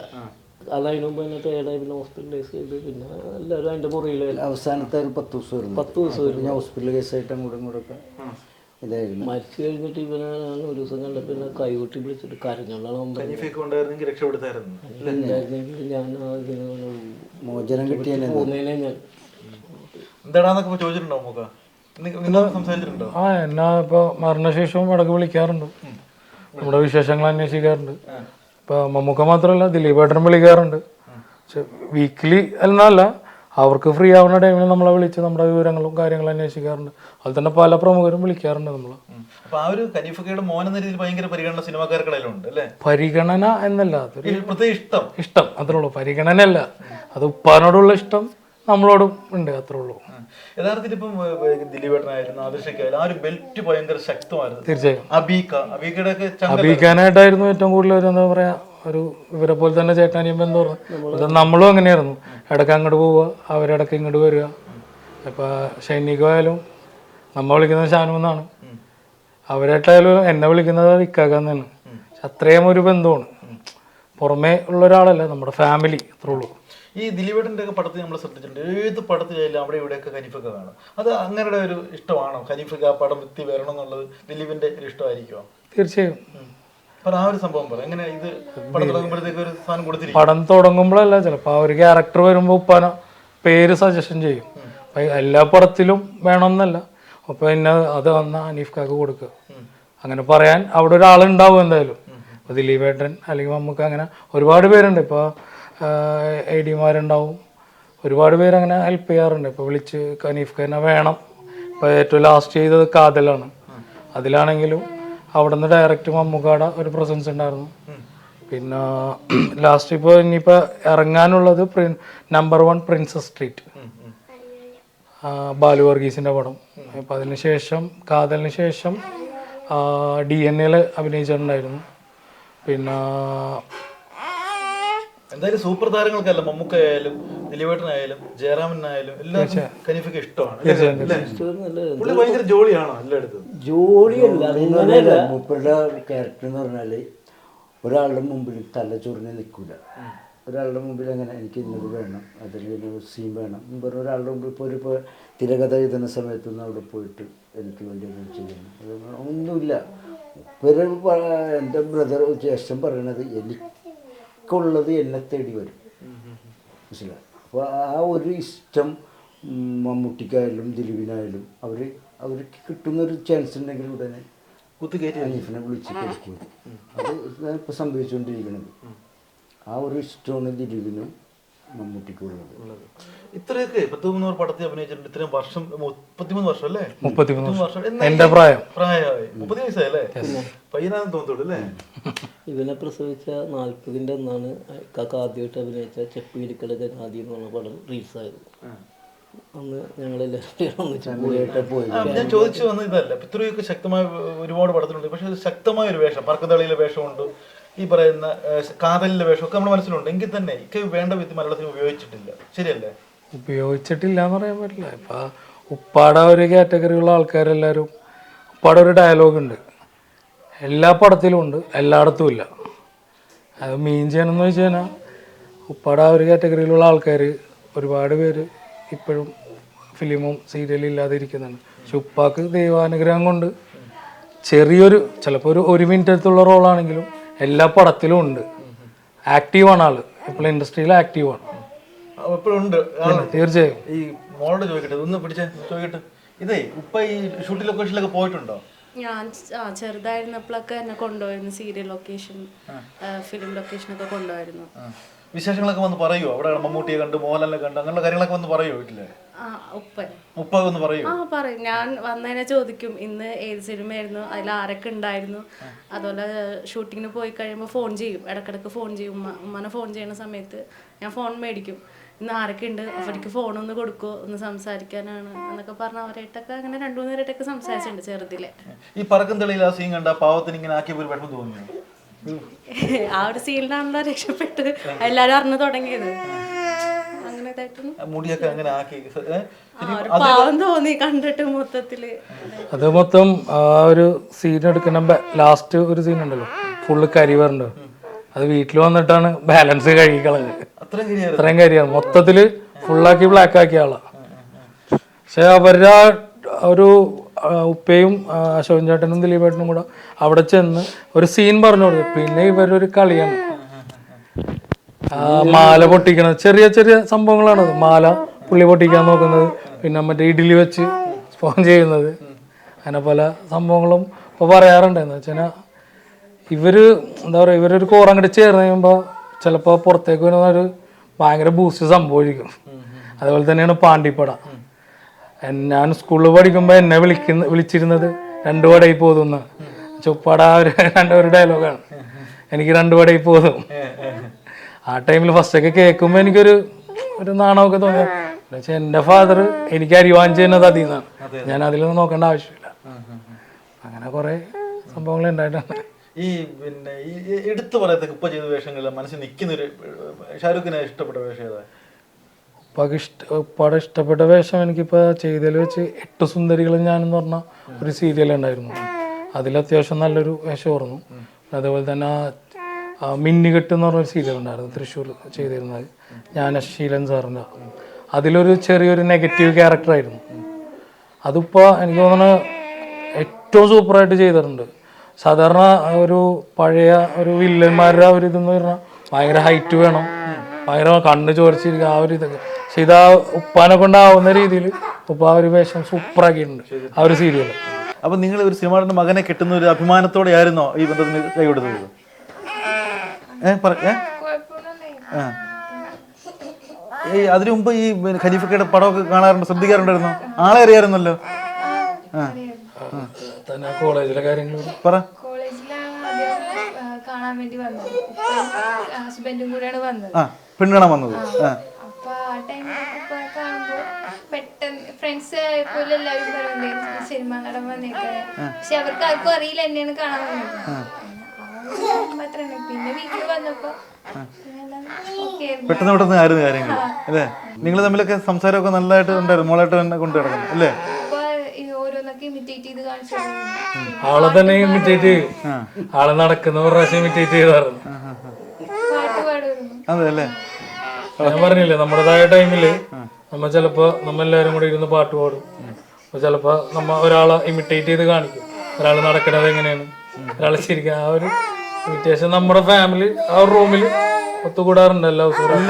S4: കാരണം അതിന് മുമ്പ് തന്നെ ടയേർഡായി പിന്നെ ഹോസ്പിറ്റലൈസ് ചെയ്ത് പിന്നെ എല്ലാവരും അതിന്റെ പുറകിലായിരുന്നു
S2: അവസാനത്തെ ഒരു പത്ത് ദിവസം
S4: പത്ത് ദിവസം
S2: ഞാൻ ഹോസ്പിറ്റൽ കേസായിട്ട് അങ്ങോട്ടും ഇങ്ങോട്ടൊക്കെ ഇതായിരുന്നു.
S4: മരിച്ചു കഴിഞ്ഞിട്ട് ഇവനെ ഒരു ദിവസം കണ്ടപ്പോൾ പിന്നെ കൈകൊട്ടി വിളിച്ചിട്ട് കരഞ്ഞോണ്ടാണ്
S3: രക്ഷപ്പെടുത്തായിരുന്നു.
S4: ഉണ്ടായിരുന്നെങ്കിൽ ഞാൻ അതിന്
S2: മോചനം
S4: പോകുന്നതിനെ ഞാൻ
S3: ചോദിച്ചിട്ടുണ്ടോ സംസാരിച്ചിട്ടുണ്ടോ?
S1: ആ എന്നാ ഇപ്പൊ മരണശേഷവും ഇടയ്ക്ക് വിളിക്കാറുണ്ട്. നമ്മുടെ വിശേഷങ്ങൾ അന്വേഷിക്കാറുണ്ട്. ഇപ്പൊ മമ്മൂക്ക മാത്രമല്ല ദിലീപേട്ടനും വിളിക്കാറുണ്ട്. പക്ഷെ വീക്കിലി എന്നല്ല അവർക്ക് ഫ്രീ ആവുന്ന ടൈമിൽ നമ്മളെ വിളിച്ച് നമ്മുടെ വിവരങ്ങളും കാര്യങ്ങളും അന്വേഷിക്കാറുണ്ട്. അതിൽ തന്നെ പല പ്രമുഖരും വിളിക്കാറുണ്ട്
S3: നമ്മൾ പരിഗണന
S1: എന്നല്ല
S3: ഇഷ്ടം.
S1: ഇഷ്ടം അത്രേ ഉള്ളൂ. പരിഗണന അല്ല അത് ഉപ്പാനോടുള്ള ഇഷ്ടം നമ്മളോടും ഉണ്ട് അത്രേ ഉള്ളൂ.
S3: യഥാർത്ഥത്തിൽ ഇപ്പം ദിലീപേട്ടനായിരുന്നു ആദർശക്കായാലും ആ ഒരു ബെൽറ്റ് ഭയങ്കര ശക്തമായിരുന്നു.
S1: തീർച്ചയായും.
S3: അബീക്ക അബീക്കയുടെ
S1: അബീക്കാനായിട്ടായിരുന്നു ഏറ്റവും കൂടുതൽ എന്താ പറയാ ഒരു ഇവരെ പോലെ തന്നെ ചേട്ടാനിയും ബന്ധം അത് നമ്മളും അങ്ങനെയായിരുന്നു. ഇടയ്ക്ക് അങ്ങോട്ട് പോവുക അവരിടയ്ക്ക് ഇങ്ങോട്ട് വരിക. ഇപ്പൊ ഷൈനികമായാലും നമ്മ വിളിക്കുന്നത് ഷാനു എന്നാണ്. അവരായിട്ടായാലും എന്നെ വിളിക്കുന്നത് ഇക്കാക്കാന്നാണ് പക്ഷെ അത്രയും ഒരു ബന്ധമാണ് പുറമേ ഉള്ള ഒരാളല്ല നമ്മുടെ ഫാമിലി അത്രേ ഉള്ളൂ.
S3: ഈ ദിലീപേട്ടന്റെ ഒക്കെ പടത്തിൽ നമ്മൾ ശ്രദ്ധിച്ചിട്ടുണ്ട്. ഏത് പടത്തിലായാലും അവിടെ ഇവിടെയൊക്കെ ഖനീഫൊക്കെ കാണും. അത് അങ്ങനെ ഒരു ഇഷ്ടമാണോ? ഖനീഫൊക്കെ ആ പടം എത്തി വരണം എന്നുള്ളത് ദിലീപിന്റെ ഒരു ഇഷ്ടമായിരിക്കുമോ?
S1: തീർച്ചയായും.
S3: പടം
S1: തുടങ്ങുമ്പോഴല്ല ചിലപ്പോൾ ആ ഒരു ക്യാരക്ടർ വരുമ്പോൾ ഉപ്പാന പേര് സജഷൻ ചെയ്യും. അപ്പൊ എല്ലാ പടത്തിലും വേണമെന്നല്ല. അപ്പൊ പിന്നെ അത് വന്ന അനീഫ് കാക്ക് കൊടുക്കുക അങ്ങനെ പറയാൻ അവിടെ ഒരാളുണ്ടാവും എന്തായാലും. ഇപ്പൊ ദിലീപേട്ടൻ അല്ലെങ്കിൽ നമുക്ക് അങ്ങനെ ഒരുപാട് പേരുണ്ട്. ഇപ്പോൾ എ ഡിമാരുണ്ടാവും ഒരുപാട് പേര് അങ്ങനെ ഹെൽപ്പ് ചെയ്യാറുണ്ട്. ഇപ്പോൾ വിളിച്ച് അനീഫ് ഖാനെ വേണം. ഇപ്പോൾ ഏറ്റവും ലാസ്റ്റ് ചെയ്തത് കാതലാണ്. അതിലാണെങ്കിലും അവിടെ നിന്ന് ഡയറക്റ്റ് മമ്മൂക്കാട ഒരു പ്രസൻസ് ഉണ്ടായിരുന്നു. പിന്നെ ലാസ്റ്റ് ഇപ്പോൾ ഇനിയിപ്പോൾ ഇറങ്ങാനുള്ളത് number one princess street Balu വർഗീസിന്റെ പടം. അപ്പം അതിന് ശേഷം കാതലിന് ശേഷം ഡി എൻ എയിൽ അഭിനയിച്ചിട്ടുണ്ടായിരുന്നു. പിന്നെ
S3: എന്തായാലും സൂപ്പർ താരങ്ങൾക്കല്ല മമ്മൂക്കായാലും ദിലീപേട്ടനായാലും ജയറാമനായാലും എല്ലാവർക്കും കനീഫക്ക് ഇഷ്ടമാണ്? പുള്ളി ഭയങ്കര ജോളിയാണോ എല്ലായിടത്തും?
S4: ജോലിയല്ല
S2: അങ്ങനെയല്ല മൂപ്പരുടെ ക്യാരക്ടർ എന്ന് പറഞ്ഞാൽ ഒരാളുടെ മുമ്പിൽ തലച്ചോറിനെ നിൽക്കില്ല ഒരാളുടെ മുമ്പിൽ അങ്ങനെ എനിക്ക് ഇന്നത് വേണം അതിലൊരു സീൻ വേണം മുമ്പ് പറഞ്ഞ ഒരാളുടെ മുമ്പിൽ ഇപ്പോൾ ഒരു ഇപ്പോൾ തിരകഥ എഴുതുന്ന സമയത്തൊന്നും അവിടെ പോയിട്ട് എനിക്ക് വേണ്ടി ഒന്നും ചെയ്യണം അത് ഒന്നുമില്ല. ഇവർ എന്റെ ബ്രദർ ജ്യേഷ്ഠൻ പറയണത് എനിക്കുള്ളത് എന്നെ തേടി വരും. മനസ്സിലായി? അപ്പോൾ ആ ഒരു ഇഷ്ടം മമ്മൂട്ടിക്കായാലും ദിലീപിനായാലും അവർ അവർക്ക് കിട്ടുന്നൊരു ചാൻസ് ഉണ്ടെങ്കിൽ ഉടനെ
S3: കുത്തുകയറ്റി
S2: അനീഫിനെ വിളിച്ച് കൊടുക്കും അത് ഇപ്പോൾ സംഭവിച്ചുകൊണ്ടിരിക്കുന്നത് ആ ഒരു ഇഷ്ടമാണ് ദിലീപിനും. മമ്മൂട്ടിക്കുള്ളത്
S3: ഇത്രയൊക്കെ പത്ത് മൂന്നൂറ് പടത്തിൽ അഭിനയിച്ചിട്ടുണ്ട്. ഇത്രയും വർഷം മുപ്പത്തിമൂന്ന് വർഷം അല്ലേ?
S1: മുപ്പത്തിമൂന്ന്
S3: വർഷം.
S1: എന്റെ
S3: എന്റെ
S1: പ്രായം.
S3: പ്രായമായി. മുപ്പത് വയസ്സായല്ലേ? പയ്യനാന്ന് തോന്നുള്ളൂ അല്ലേ?
S4: ഇവനെ പ്രസവിച്ച നാല്പതിന്റെ ഒന്നാണ് കാക്ക ആദ്യമായിട്ട് അഭിനയിച്ച ചെപ്പിയിലിക്കല ആദ്യം എന്ന് പറഞ്ഞ പടം റിലീസായത്. അന്ന് ഞങ്ങളെല്ലാവരും
S3: ഞാൻ ചോദിച്ചു വന്നത് ഇതല്ല. ഇത്രയൊക്കെ ശക്തമായ ഒരുപാട് പടത്തിലുണ്ട്. പക്ഷെ ശക്തമായ ഒരു വേഷം. പറക്കതളിയിലെ വേഷമുണ്ട്. ഈ പറയുന്ന കാതലിന്റെ വേഷമൊക്കെ നമ്മുടെ മനസ്സിലുണ്ട്. എങ്കിൽ തന്നെ ഇക്ക വേണ്ട വിധി മലയാളത്തിൽ ഉപയോഗിച്ചിട്ടില്ല. ശരിയല്ലേ?
S1: ഉപയോഗിച്ചിട്ടില്ല എന്ന് പറയാൻ പറ്റില്ല. ഇപ്പൊ ഉപ്പാട ഒരു കാറ്റഗറിയുള്ള ആൾക്കാരെല്ലാവരും ഉപ്പാട ഒരു ഡയലോഗ് ഉണ്ട്. എല്ലാ പടത്തിലും ഉണ്ട് എല്ലായിടത്തും ഇല്ല. അത് മീൻ ചെയ്യണമെന്ന് വെച്ച് കഴിഞ്ഞാൽ ഉപ്പാട ഒരു കാറ്റഗറിയിലുള്ള ആൾക്കാർ ഒരുപാട് പേര് ഇപ്പോഴും ഫിലിമും സീരിയലും ഇല്ലാതെ ഇരിക്കുന്നുണ്ട് പക്ഷെ ഉപ്പാക്ക് ദൈവാനുഗ്രഹം കൊണ്ട് ചെറിയൊരു ചിലപ്പോൾ ഒരു ഒരു മിനിറ്റ് അടുത്തുള്ള റോളാണെങ്കിലും എല്ലാ പടത്തിലും ഉണ്ട്. ആക്റ്റീവാണ് ആൾ. ഇപ്പോൾ ഇൻഡസ്ട്രിയിൽ ആക്റ്റീവാണ്.
S3: ആണ് ഉണ്ട്.
S1: തീർച്ചയായും.
S3: ഈ മോളോട് ചോദിക്കട്ടെ ഒന്ന് പിടിച്ചേ ചോദിക്കട്ടെ. ഇതേ ഉപ്പ ഈ ഷൂട്ടിംഗ് ലൊക്കേഷനിലൊക്കെ പോയിട്ടുണ്ടോ?
S6: ഞാൻ ചെറുതായിരുന്നപ്പോഴൊക്കെ എന്നെ കൊണ്ടുപോയിരുന്നു. സീരിയൽ ലൊക്കേഷൻ ഫിലിം ലൊക്കേഷനൊക്കെ കൊണ്ടുപോയിരുന്നു.
S3: വിശേഷങ്ങളൊക്കെ വന്ന് പറയോ അവിടെ മമ്മൂട്ടിയെ കണ്ട് മോഹൻലാലിനെ കണ്ട് അങ്ങനെയുള്ള കാര്യങ്ങളൊക്കെ വന്ന്
S6: പറയോ വീട്ടിൽ?
S3: ഉപ്പ ഒന്ന് പറയൂ
S6: ആ പറയും. ഞാൻ വന്നതിനെ ചോദിക്കും ഇന്ന് ഏത് സിനിമയായിരുന്നു? അതിൽ ആരൊക്കെ ഉണ്ടായിരുന്നു? അതുപോലെ ഷൂട്ടിങ്ങിന് പോയി കഴിയുമ്പോൾ ഫോൺ ചെയ്യും. ഇടക്കിടക്ക് ഫോൺ ചെയ്യും. ഉമ്മ ഉമ്മനെ ഫോൺ ചെയ്യുന്ന സമയത്ത് ഞാൻ ഫോൺ മേടിക്കും. ഇന്ന് ആരൊക്കെ ഉണ്ട്? അവർക്ക് ഫോണൊന്ന് കൊടുക്കോ ഒന്ന് സംസാരിക്കാനാണ് എന്നൊക്കെ പറഞ്ഞ അവരായിട്ടൊക്കെ അങ്ങനെ രണ്ടു മൂന്ന് പേരായിട്ടൊക്കെ സംസാരിച്ചിട്ടുണ്ട് ചെറുതിലെ.
S3: ഈ പറക്കും തെളിയിൽ ആ സീൻ കണ്ട പാവത്തിന് ഇങ്ങനെ ആക്കിയ ഒരു വിഷമം തോന്നിയോ?
S6: ആ ഒരു സീനിലാണല്ലോ രക്ഷപ്പെട്ട് എല്ലാരും അറിഞ്ഞു തുടങ്ങിയത്.
S3: മുടിയൊക്കെ അങ്ങനെ ആക്കി
S6: പാവം തോന്നി കണ്ടിട്ട് മൊത്തത്തിൽ.
S1: അത് മൊത്തം ആ ഒരു സീൻ എടുക്കുന്ന ലാസ്റ്റ് ഒരു സീൻ ഉണ്ടല്ലോ. ഫുള്ള് കരി വരണ്ട്. അത് വീട്ടിൽ വന്നിട്ടാണ് ബാലൻസ് കഴുകിക്കളഞ്ഞത്.
S3: അത്രയും
S1: കരിയാണ് മൊത്തത്തിൽ ഫുള്ളാക്കി ബ്ലാക്ക് ആക്കിയ ആളാ. പക്ഷെ അവരുടെ ഒരു ഉപ്പയും അശോകൻ ചേട്ടനും ദിലീപേട്ടനും കൂടെ അവിടെ ചെന്ന് ഒരു സീൻ പറഞ്ഞു കൊടുത്തു. പിന്നെ ഇവരൊരു കളിയാണ്. മാല പൊട്ടിക്കണത് ചെറിയ ചെറിയ സംഭവങ്ങളാണത് മാല പുള്ളി പൊട്ടിക്കാൻ നോക്കുന്നത് പിന്നെ മറ്റേ ഇഡ്ഡലി വെച്ച് സ്പോൺ ചെയ്യുന്നത്. അങ്ങനെ പല സംഭവങ്ങളും ഇപ്പോൾ പറയാറുണ്ട്. എന്ന് വെച്ചാൽ ഇവർ എന്താ പറയുക ഇവരൊരു കോറങ്ങോട്ട് ചേർന്ന് കഴിയുമ്പോൾ ചിലപ്പോൾ പുറത്തേക്ക് വരുന്ന ഒരു ഭയങ്കര ബൂസ്റ്റ് സംഭവിക്കും. അതുപോലെ തന്നെയാണ് പാണ്ടിപ്പട. ഞാൻ സ്കൂളിൽ പഠിക്കുമ്പോൾ എന്നെ വിളിക്കുന്ന വിളിച്ചിരുന്നത് രണ്ടു പടയിൽ പോകുന്ന. ചുപ്പാട ഒരു രണ്ടൊരു ഡയലോഗാണ് എനിക്ക് രണ്ടു പടയിൽ പോകും ആ ടൈമിൽ ഫസ്റ്റൊക്കെ കേൾക്കുമ്പോൾ എനിക്കൊരു ഒരു നാണമൊക്കെ തോന്നി പക്ഷെ എന്റെ ഫാദർ എനിക്ക് അരിവാൻ ചെയ്യുന്നത് അതിൽ നിന്നാണ്. ഞാൻ അതിലൊന്നും നോക്കേണ്ട ആവശ്യമില്ല. അങ്ങനെ കുറേ സംഭവങ്ങൾ ഉണ്ടായിട്ടുണ്ട്.
S3: ഈ പിന്നെ ഈ ഈ എടുത്തു പറയത്തക്ക ഇപ്പൊ ചെയ്ത വേഷങ്ങളിൽ മനസ്സിൽ നിൽക്കുന്ന ഒരു ഷാരൂഖിനെ ഇഷ്ടപ്പെട്ട വേഷം ഏതാ?
S1: ഉപ്പാക്ക് ഇഷ്ട ഉപ്പാടെ ഇഷ്ടപ്പെട്ട വേഷം എനിക്കിപ്പോൾ ചെയ്തതിൽ വെച്ച് എട്ട് സുന്ദരികളും ഞാനെന്ന് പറഞ്ഞ ഒരു സീരിയൽ ഉണ്ടായിരുന്നു. അതിൽ അത്യാവശ്യം നല്ലൊരു വേഷം ഓർന്നു അതേപോലെ തന്നെ ആ- മിന്നുകെട്ട് എന്ന് പറഞ്ഞൊരു സീരിയൽ ഉണ്ടായിരുന്നു തൃശ്ശൂർ ചെയ്തിരുന്നത്. ഞാൻ അശീലൻ സാറിന്റെ. അതിലൊരു ചെറിയൊരു നെഗറ്റീവ് ക്യാരക്ടറായിരുന്നു അതിപ്പോൾ എനിക്ക് തോന്നുന്നു ഏറ്റവും സൂപ്പറായിട്ട് ചെയ്തിട്ടുണ്ട്. സാധാരണ ഒരു പഴയ ഒരു വില്ലന്മാരുടെ ഒരു ഇതെന്ന് പറഞ്ഞാൽ ഭയങ്കര ഹൈറ്റ് വേണം. ഭയങ്കര കണ്ണ് ചോർച്ചിരിക്കുക ആ ഒരു ഇതൊക്കെ. പക്ഷെ ഇതാ ഉപ്പാനെ കൊണ്ടാവുന്ന രീതിയിൽ ഉപ്പ ആ ഒരു വേഷം സൂപ്പറാക്കിയിട്ടുണ്ട്. ആ ഒരു സീരിയൽ
S3: അപ്പൊ നിങ്ങൾ ഒരു സിനിമയുടെ മകനെ കിട്ടുന്ന ഒരു അഭിമാനത്തോടെ ആയിരുന്നോ ഈ ബന്ധത്തിന് കൈ കൊടുത്തത് ഏ പറ ഏ? ആ. ഈ അതിനു മുമ്പ് ഈ ഖലീഫക്കയുടെ പടമൊക്കെ കാണാറുണ്ട് ശ്രദ്ധിക്കാറുണ്ടായിരുന്നോ? ആളെ അറിയാറുന്നല്ലോ
S1: കോളേജിലെ കാര്യങ്ങൾ
S3: പറ.
S5: കാണാൻ വേണ്ടി വന്നത്. ഹസ്ബൻഡും കൂടെയാണ് വന്നത്.
S3: പെണ്ണാണ് വന്നത്. ആ
S5: അപ്പൊ ആ ടൈമിൽ കാണുമ്പോൾ പെട്ടെന്ന് ഫ്രണ്ട്സ് പോലെ എല്ലാവരും പറയുന്നുണ്ടായിരുന്നു സിനിമ നടൻ വന്നേക്കാണ്. പക്ഷെ അവർക്ക് ആർക്കും അറിയില്ല എന്നെയാണ് കാണാൻ വന്നത്. പിന്നെ വീട്ടിൽ
S3: പെട്ടെന്ന് പെട്ടെന്ന് ആയിരുന്നു കാര്യങ്ങൾ. അല്ലേ? നിങ്ങൾ തമ്മിലൊക്കെ സംസാരമൊക്കെ നല്ലതായിട്ട് ഉണ്ടായിരുന്നു. മോളായിട്ട് തന്നെ കൊണ്ടു കിടക്കുന്നു അല്ലേ?
S1: ആളെ തന്നെ ഇമിറ്റേറ്റ് ചെയ്തു. ആളെ നടക്കുന്ന ഒരു പ്രാവശ്യം ഇമിറ്റേറ്റ് ചെയ്തായിരുന്നു.
S3: അതെ അല്ലേ?
S1: ഞാൻ പറഞ്ഞില്ലേ നമ്മുടേതായ ടൈമിൽ നമ്മ ചിലപ്പോ നമ്മ എല്ലാവരും കൂടി ഇരുന്ന് പാട്ട് പാടും. അപ്പൊ ചിലപ്പോ നമ്മ ഒരാളെ ഇമിറ്റേറ്റ് ചെയ്ത് കാണിക്കും. ഒരാൾ നടക്കണത് എങ്ങനെയാണ്? ഒരാൾ ശരിക്കും ആ ഒരു ഇമിറ്റേഷൻ നമ്മുടെ ഫാമിലി ആ റൂമിൽ ഒത്തുകൂടാറുണ്ട് എല്ലാ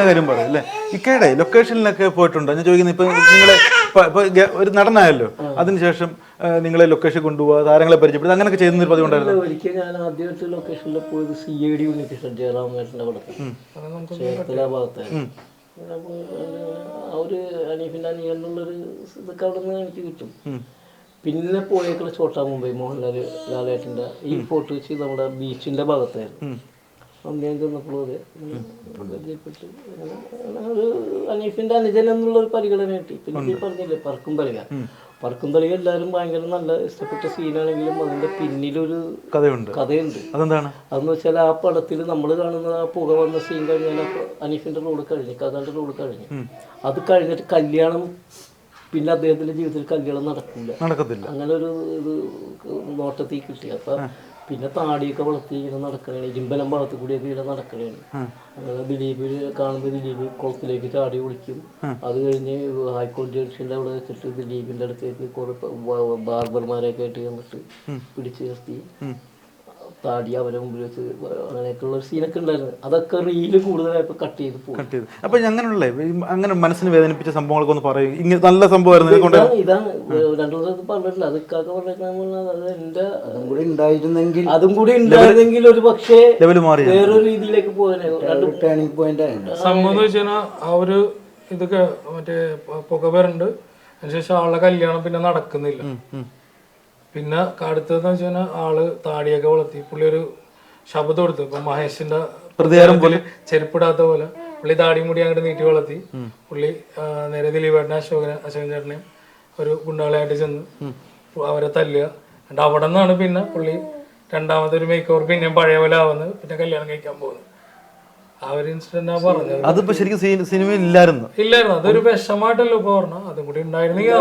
S3: കാര്യം പറയും അല്ലേ? ഇക്കയുടെ ലൊക്കേഷനിലൊക്കെ പോയിട്ടുണ്ടോ? ഞാൻ ചോദിക്കുന്നത് ഇപ്പൊ നിങ്ങളെ ഒരു നടനായല്ലോ. അതിനുശേഷം നിങ്ങളെ ലൊക്കേഷൻ കൊണ്ടുപോകുക താരങ്ങളെ പരിചയപ്പെടുത്തുക അങ്ങനെയൊക്കെ ചെയ്യുന്ന ഒരു പതിവുണ്ടായിരുന്നു?
S4: ഒരിക്കൽ ഞാൻ ആദ്യമായിട്ട് ലൊക്കേഷനിൽ പോയത് സി ഐ ഡി യൂണിറ്റ് ജയറാമേട്ടന്റെ കൂടെ ചേർത്തല അവർ അപ്പോൾ ആ ഒരു അനീഫിന്റെ അനിയനുള്ളൊരു ഇതൊക്കെ അവിടെ നിന്ന് എനിക്ക് കിട്ടും. പിന്നെ പോയേക്കുള്ള ചോട്ടാ മുംബൈ മോഹൻലാൽ ലാലേട്ടന്റെ ഈ ഫോട്ടോ വെച്ച് നമ്മുടെ ബീച്ചിന്റെ ഭാഗത്തായിരുന്നു. അതെ അനീഫിന്റെ പരിചയപ്പെട്ടു ഒരു അനീഫിന്റെ അനുജൻ എന്നുള്ള ഒരു പരിഗണന കിട്ടി പിന്നെ പറഞ്ഞില്ലേ പറക്കും തളിക പറക്കും തളിക എല്ലാവരും ഭയങ്കര നല്ല ഇഷ്ടപ്പെട്ട സീനാണെങ്കിലും അതിന്റെ പിന്നിലൊരു
S3: കഥയുണ്ട്.
S4: കഥയുണ്ട്.
S3: അതെന്താണ്?
S4: അതെന്ന് വെച്ചാൽ ആ പടത്തിൽ നമ്മൾ കാണുന്ന ആ പുക വന്ന സീൻ കഴിഞ്ഞാൽ അനീഫിന്റെ റോഡ് കഴിഞ്ഞു കഥാന്റെ റോഡ് കഴിഞ്ഞു. അത് കഴിഞ്ഞിട്ട് കല്യാണം പിന്നെ അദ്ദേഹത്തിന്റെ ജീവിതത്തിൽ കല്യാണം നടക്കില്ല.
S3: നടക്കത്തില്ല.
S4: അങ്ങനെ ഒരു ഇത് നോട്ടത്തിൽ കിട്ടി. അപ്പൊ പിന്നെ താടിയൊക്കെ വളർത്തി ഇങ്ങനെ നടക്കണേ ഇരുമ്പലം വളർത്തി കൂടിയൊക്കെ ഇങ്ങനെ നടക്കണേ അങ്ങനെ ദിലീപ് കാണുമ്പോൾ ദിലീപ് കുളത്തിലേക്ക് ചാടി കുളിക്കും. അത് കഴിഞ്ഞ് ഹൈക്കോടതി ജംഗ്ഷന്റെ അവിടെ വെച്ചിട്ട് ദിലീപിന്റെ അടുത്തേക്ക് കുറെ ബാർബർമാരെയൊക്കെ ആയിട്ട് ചെന്നിട്ട് പിടിച്ചു നിർത്തി. താടി അവരെ മുമ്പിൽ വെച്ച് അങ്ങനെയൊക്കെയുള്ള ഒരു സീനൊക്കെ ഉണ്ടായിരുന്നു. അതൊക്കെ റീൽ കൂടുതലായപ്പോൾ കട്ട് ചെയ്ത് പോകും
S3: കട്ട് ചെയ്ത്. അപ്പൊ അങ്ങനെയുള്ള അങ്ങനെ മനസ്സിന് വേദനിപ്പിച്ച സംഭവങ്ങളൊക്കെ ഒന്ന് പറയും. ഇങ്ങനെ നല്ല സംഭവമായിരുന്നു
S4: ഇതാണ് രണ്ടു ദിവസം പറഞ്ഞിട്ടില്ല. അത് ഇക്കാക്ക പറഞ്ഞാൽ അത് എന്റെ
S2: അതും കൂടി ഉണ്ടായിരുന്നെങ്കിൽ
S4: അതും കൂടി ഉണ്ടായിരുന്നെങ്കിൽ ഒരു പക്ഷേ വേറൊരു രീതിയിലേക്ക്
S2: പോകാനായിരുന്നു
S1: സംഭവം എന്ന് വെച്ച് ആ ഒരു ഇതൊക്കെ മറ്റേ പുകവരുണ്ട്. അതിനുശേഷം ആളുടെ കല്യാണം പിന്നെ നടക്കുന്നില്ല. പിന്നെ അടുത്തതെന്ന് വെച്ച് കഴിഞ്ഞാൽ ആൾ താടിയൊക്കെ വളർത്തി. പുള്ളി ഒരു ശബ്ദം കൊടുത്തു. ഇപ്പൊ മഹേഷിന്റെ പ്രതികാരം പോലെ. ചെരുപ്പിടാത്ത പോലെ. പുള്ളി താടി മുടി അങ്ങോട്ട് നീട്ടി വളർത്തി. പുള്ളി നേരെ ദിലീപേട്ടനെ അശോകനെ അശോകൻ ചേട്ടനെയും ഒരു ഗുണ്ടകളായിട്ട് ചെന്ന് അവരെ തല്ലുക. എന്നിട്ട് അവിടെ നിന്നാണ് പിന്നെ പുള്ളി രണ്ടാമത്തെ ഒരു മേക്ക് ഓവർ പിന്നെയും പഴയ പോലെ ആവുന്നത്. പിന്നെ കല്യാണം കഴിക്കാൻ പോകുന്നത് ആ ഒരു ഇൻസിഡന്റ് പറഞ്ഞത്
S3: അതിപ്പോ ശരിക്കും സിനിമയിൽ ഇല്ലായിരുന്നു
S1: ഇല്ലായിരുന്നു. അതൊരു വിഷമായിട്ടല്ലോ ഇപ്പൊ പറഞ്ഞു? അതും കൂടി ഉണ്ടായിരുന്നെങ്കിൽ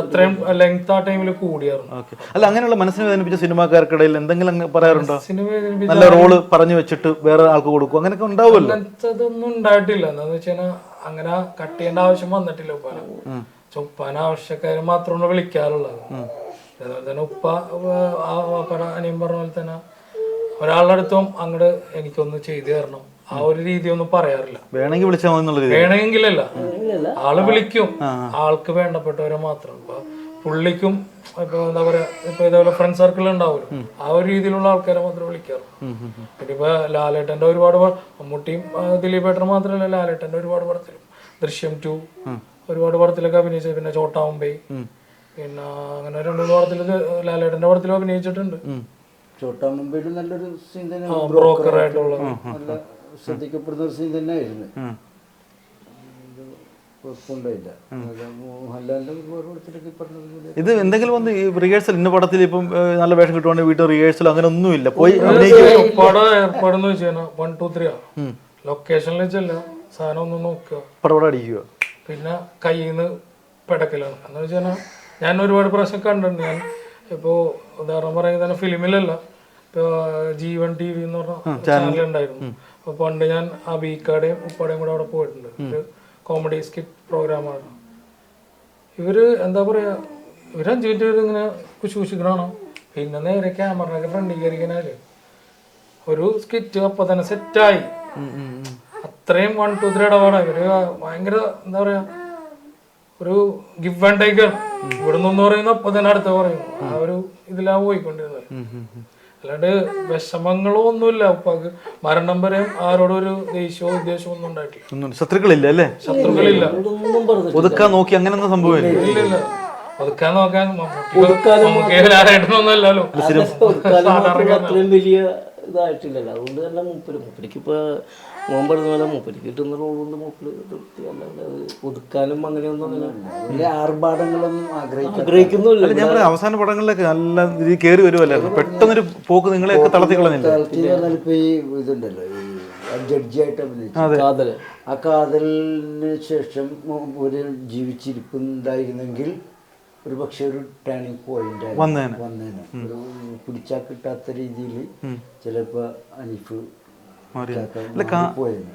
S1: അത്രയും ലെങ്ത് ആ ടൈമിൽ കൂടിയായിരുന്നു.
S3: അല്ല അങ്ങനെയുള്ള മനസ്സിന് വേദനിപ്പിച്ച സിനിമാക്കാർക്കിടയിൽ എന്തെങ്കിലും അങ്ങ് പറയാറുണ്ടോ?
S1: സിനിമ
S3: നല്ല റോൾ പറഞ്ഞു വെച്ചിട്ട് വേറെ ആൾക്ക് കൊടുക്കും. അങ്ങനെയൊക്കെ ഉണ്ടാവുമല്ലോ?
S1: അങ്ങനത്തതൊന്നും ഉണ്ടായിട്ടില്ല. എന്താന്ന് വെച്ചാൽ അങ്ങനെ കട്ട് ചെയ്യേണ്ട ആവശ്യം വന്നിട്ടില്ല ഉപ്പാന. ഉപ്പാന ആവശ്യക്കാരെ മാത്രമാണ് വിളിക്കാറുള്ളത്. അതുപോലെ തന്നെ ഉപ്പ അനിയൻ പറഞ്ഞ പോലെ തന്നെ ഒരാളുടെ അടുത്തും അങ്ങോട്ട് എനിക്കൊന്ന് ചെയ്തു തരണം. ആ ഒരു രീതി ഒന്നും പറയാറില്ല.
S3: വേണമെങ്കിൽ വിളിച്ചാൽ മതി എന്നുള്ള രീതി
S1: വേണമെങ്കിലല്ല. ആൾ വിളിക്കും. ആൾക്ക് വേണ്ടപ്പെട്ടവരെ മാത്രം. ഇപ്പൊ പുള്ളിക്കും ഇപ്പൊ എന്താ പറയാ ഇപ്പൊ ഇതേപോലെ ഫ്രണ്ട് സർക്കിൾ ഉണ്ടാവുമല്ലോ. ആ ഒരു രീതിയിലുള്ള ആൾക്കാരെ മാത്രം വിളിക്കാറ് പിന്നെ ഇപ്പൊ ലാലേട്ടന്റെ ഒരുപാട് മമ്മൂട്ടിയും ദിലീപേട്ടനും മാത്രമല്ല ലാലേട്ടന്റെ ഒരുപാട് പടത്തിലും. ദൃശ്യം ടു ഒരുപാട് പടത്തിലൊക്കെ അഭിനയിച്ചത്. പിന്നെ ചോട്ടാ പിന്നെ അങ്ങനെ രണ്ടു പടത്തിൽ ലാലേട്ടന്റെ പടത്തിലും അഭിനയിച്ചിട്ടുണ്ട്.
S2: ചോട്ടാ മുംബൈയിൽ നല്ലൊരു സീൻ തന്നെ
S1: ബ്രോക്കർ ആയിട്ടുള്ള
S2: നല്ല ശ്രദ്ധിക്കപ്പെടുന്ന ഒരു സീൻ തന്നെ ആയിരുന്നു കുഴപ്പമുണ്ടായില്ല. അത് മോഹൻലാലിന്റെ ഒരുപാട് പടത്തിലൊക്കെ ഈ പറഞ്ഞത് പോലെ
S3: ഇത് എന്തെങ്കിലും വന്ന് ഈ റിഹേഴ്സൽ ഇന്ന പടത്തിൽ ഇപ്പം നല്ല വേഷം കിട്ടുവാണെങ്കിൽ വീട്ടിൽ റിഹേഴ്സൽ അങ്ങനെ ഒന്നുമില്ല. പോയി
S1: പടം ഏർപ്പാടെന്ന് വെച്ച് കഴിഞ്ഞാൽ വൺ ടു ത്രീ ആ ലൊക്കേഷനിൽ വെച്ചല്ല. സാധനം ഒന്ന് നോക്കുക.
S3: പടപട അടിക്കുക.
S1: പിന്നെ കയ്യിൽ നിന്ന് പെടക്കലാണ്. എന്ന് വെച്ചാൽ ഞാൻ ഒരുപാട് പ്രാവശ്യം കണ്ടിട്ടുണ്ട്. ഞാൻ ഇപ്പോ ഉദാഹരണം പറയുക തന്നെ ഫിലിമിലല്ല. ഇപ്പൊ ജീവൻ ടി വി എന്ന് പറഞ്ഞ ചാനൽ ഉണ്ടായിരുന്നു അപ്പൊ പണ്ട് ഞാൻ ആ ബീക്കാടേയും ഉപ്പാടെയും കൂടെ അവിടെ പോയിട്ടുണ്ട്. ഒരു കോമഡി സ്കിറ്റ് പ്രോഗ്രാമാണ്. ഇവർ എന്താ പറയാ ഇവർ അഞ്ചു മിനിറ്റ് ഇവർ ഇങ്ങനെ ശൂഷിക്കണോ പിന്നെ നേരെ ക്യാമറയൊക്കെ ഫ്രണ്ടിൽ കയറിക്കനാല് ഒരു സ്കിറ്റ് അപ്പൊ തന്നെ സെറ്റായി അത്രയും വൺ ടു ത്രീ ഇടപാടാണ് ഇവർ ഭയങ്കര എന്താ പറയാ ഒരു ഗിവ് ആൻഡ് ടേക്കർ ഇവിടുന്ന് ഒന്ന് പറയുന്ന അപ്പൊ തന്നെ അടുത്ത പറയും. ആ ഒരു ഇതിലാ പോയിക്കൊണ്ടിരുന്നത്. അല്ലാണ്ട് വിഷമങ്ങളോ ഒന്നുമില്ല. ഉപ്പാക്ക് മരണം വരെ ആരോടൊരു ഒരു ദേഷ്യമോ ഉദ്ദേശമോ ഒന്നും ഉണ്ടായിട്ടില്ല.
S3: ശത്രുക്കളില്ല അല്ലേ?
S1: ശത്രുക്കളില്ല.
S3: ഒതുക്കാൻ നോക്കി അങ്ങനെയൊന്നും സംഭവമില്ല
S1: ഇല്ല ഇല്ല ഒതുക്കാൻ നോക്കാൻ ഒന്നുമല്ലല്ലോ
S4: അത്രയും വലിയ ഇതായിട്ടില്ലല്ലോ. അതുകൊണ്ട് തന്നെ മൂപ്പര് മൂപ്പരിക്ക് ഇപ്പൊ മോൻ പറഞ്ഞ പോലെ മൂപ്പരിക്ക് കിട്ടുന്ന റോൾ കൊണ്ട് മൂപ്പര് തൃപ്തി അല്ലാതെ അത് ഒതുക്കാനും അങ്ങനെയൊന്നും അങ്ങനെ
S2: വലിയ ആർഭാടങ്ങളൊന്നും
S4: ആഗ്രഹിക്കുന്നില്ല
S3: അല്ല ഞാൻ പറയാം. അവസാന പടങ്ങളിലൊക്കെ നല്ല രീതിയിൽ കയറി വരുമല്ലോ പെട്ടെന്നൊരു പോക്ക് നിങ്ങളെയൊക്കെ തളർത്തി കളഞ്ഞില്ല
S2: ഇപ്പൊ ഈ ഇതുണ്ടല്ലോ ഈ ജഡ്ജിയായിട്ട് അഭിനയിച്ചു ആ കാതലിന് ശേഷം ഒരു ജീവിച്ചിരിപ്പുണ്ടായിരുന്നെങ്കിൽ ഒരു പക്ഷെ ഒരു ടേണിംഗ് പോയിന്റ്
S3: വന്നേനെ.
S2: വന്നേനെ. ഒരു പിടിച്ചാൽ കിട്ടാത്ത രീതിയിൽ ചിലപ്പോ അനീഫ്
S3: അല്ല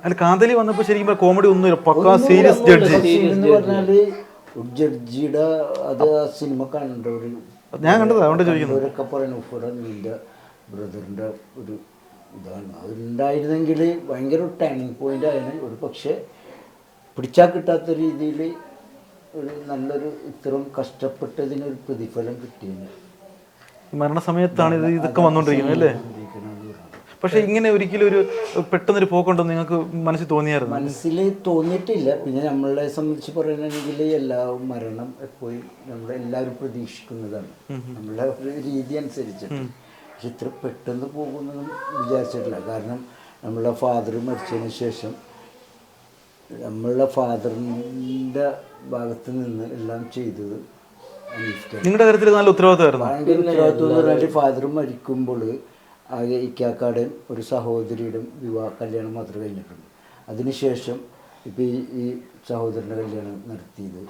S3: അല്ല കാന്തലി വന്നപ്പോ ശരിക്കും കോമഡി ഒന്നുമില്ല പക്കാ സീരിയസ് ജഡ്ജി
S2: എന്ന് പറഞ്ഞാൽ ഒരു ജഡ്ജിയുടെ അത് സിനിമ കണ്ടവര്
S3: ഞാൻ കണ്ടത് അതുകൊണ്ട് ചോദിക്കുന്നു
S2: അവരൊക്കെ പറയുന്നു ഫുറ നിന്റെ ബ്രദറിന്റെ ഒരു ഇതാണ്. അതുണ്ടായിരുന്നെങ്കിൽ ഭയങ്കര ഒരു ടേണിംഗ് പോയിന്റ് ആയിരുന്നു. ഒരു പക്ഷേ പിടിച്ചാൽ കിട്ടാത്ത രീതിയിൽ ഒരു നല്ലൊരു ഇത്രയും കഷ്ടപ്പെട്ടതിന് ഒരു പ്രതിഫലം കിട്ടിയെന്ന്
S3: മരണസമയത്താണ് ഇത് ഇതൊക്കെ വന്നുകൊണ്ടിരിക്കുന്നത് അല്ലേ? പക്ഷെ ഇങ്ങനെ ഒരിക്കലും ഒരു പെട്ടെന്നൊരു പോക്കുണ്ടെന്ന് നിങ്ങൾക്ക് മനസ്സിൽ തോന്നിയായിരുന്നു?
S2: മനസ്സിൽ തോന്നിയിട്ടില്ല. പിന്നെ നമ്മളെ സംബന്ധിച്ച് പറയുകയാണെങ്കിൽ എല്ലാ മരണം എപ്പോഴും നമ്മുടെ എല്ലാവരും പ്രതീക്ഷിക്കുന്നതാണ്. നമ്മളെ ഒരു രീതി അനുസരിച്ച് പക്ഷെ ഇത്ര പെട്ടെന്ന് പോകുന്നതും വിചാരിച്ചിട്ടില്ല. കാരണം നമ്മളെ ഫാദർ മരിച്ചതിന് ശേഷം നമ്മളുടെ ഫാദറിന്റെ ഭാഗത്ത് നിന്ന് എല്ലാം ചെയ്തത്
S3: നിങ്ങളുടെ കാര്യത്തിൽ നല്ല ഉത്തരവാദിത്തമായിരുന്നു.
S2: ഭയങ്കര ഉത്തരവാദിത്വം എന്ന് പറഞ്ഞാൽ ഫാദർ മരിക്കുമ്പോൾ ആകെ ഇക്കാക്കാടൻ ഒരു സഹോദരിയുടെ വിവാഹ കല്യാണം മാത്രമേ കഴിഞ്ഞിട്ടുള്ളൂ. അതിനുശേഷം ഇപ്പം ഈ ഈ സഹോദരന്റെ കല്യാണം നടത്തിയത്.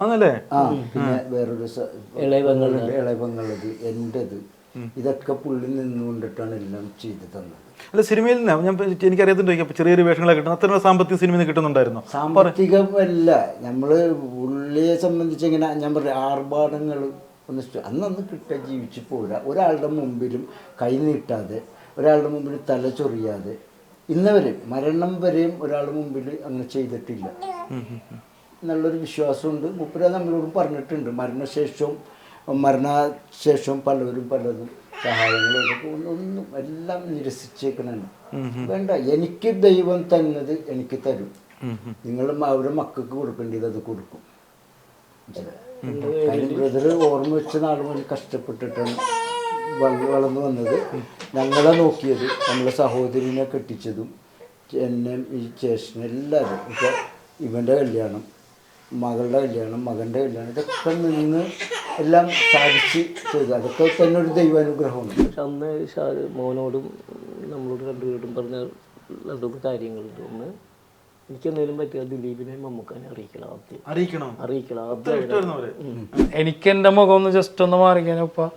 S3: ആണല്ലേ?
S2: ആ പിന്നെ വേറൊരു സ- ഇളയ പെങ്ങളത് എന്റെത് ഇതൊക്കെ പുള്ളി നിന്നുകൊണ്ടിട്ടാണ് എല്ലാം ചെയ്തു തന്നത്.
S3: അല്ല സിനിമയിൽ നിന്ന് ഞാൻ ഇപ്പൊ എനിക്കറിയത്തില്ല ഇപ്പൊ ചെറിയൊരു വേഷങ്ങളെ കിട്ടുന്നു അത്ര സാമ്പത്തിക സിനിമയിൽ നിന്ന് കിട്ടുന്നുണ്ടായിരുന്നു?
S2: സാമ്പത്തികമല്ല നമ്മൾ പുള്ളിയെ സംബന്ധിച്ച് ഇങ്ങനെ ഞാൻ പറയാം ആർഭാടങ്ങൾ ഒന്ന് അന്നന്ന് കിട്ട ജീവിച്ചു പോരാ. ഒരാളുടെ മുമ്പിലും കൈ നീട്ടാതെ ഒരാളുടെ മുമ്പിൽ തല ചൊറിയാതെ. ഇന്നവരെ മരണം വരെയും ഒരാളുടെ മുമ്പിൽ അങ്ങനെ ചെയ്തിട്ടില്ല. എന്നുള്ളൊരു വിശ്വാസമുണ്ട്. മുപ്പര നമ്മളോട് പറഞ്ഞിട്ടുണ്ട്. മരണശേഷവും മരണശേഷവും പലവരും പലതും സഹായങ്ങളൊക്കെ ഒന്നും എല്ലാം നിരസിച്ചേക്കണാണ് വേണ്ട. എനിക്ക് ദൈവം തന്നത് എനിക്ക് തരും. നിങ്ങളും അവരുടെ മക്കൾക്ക് കൊടുക്കേണ്ടത് അത് കൊടുക്കും. ബ്രദർ ഓർമ്മ വെച്ച നാൾ മുതൽ കഷ്ടപ്പെട്ടിട്ടാണ് വള- വളർന്നു വന്നത്. ഞങ്ങളെ നോക്കിയത് നമ്മളെ സഹോദരിനെ കെട്ടിച്ചതും എന്നെ ഈ ചേച്ചനെ എല്ലാവരും ഇപ്പോൾ ഇവന്റെ കല്യാണം മകളുടെ കല്യാണം മകന്റെ കല്യാണം ഇതൊക്കെ നിന്ന് എല്ലാം സാധിച്ച് ചെയ്തു. അതൊക്കെ തന്നെ ഒരു ദൈവാനുഗ്രഹമാണ്.
S4: പക്ഷെ അന്ന് ഷാ മോനോടും നമ്മളോട് രണ്ടുപേരോടും പറഞ്ഞ രണ്ടു കാര്യങ്ങളുണ്ട്. ഒന്ന് എനിക്ക് എന്തെങ്കിലും പറ്റിയ ദിലീപിനെ മമ്മൂക്കാനെ അറിയിക്കണം ആദ്യം.
S3: അറിയിക്കണം.
S4: അറിയിക്കണം. ആദ്യം
S1: എനിക്ക് എന്റെ മുഖം ഒന്ന് ജസ്റ്റ് ഒന്ന് മാറിക്കാൻ ഉപ്പ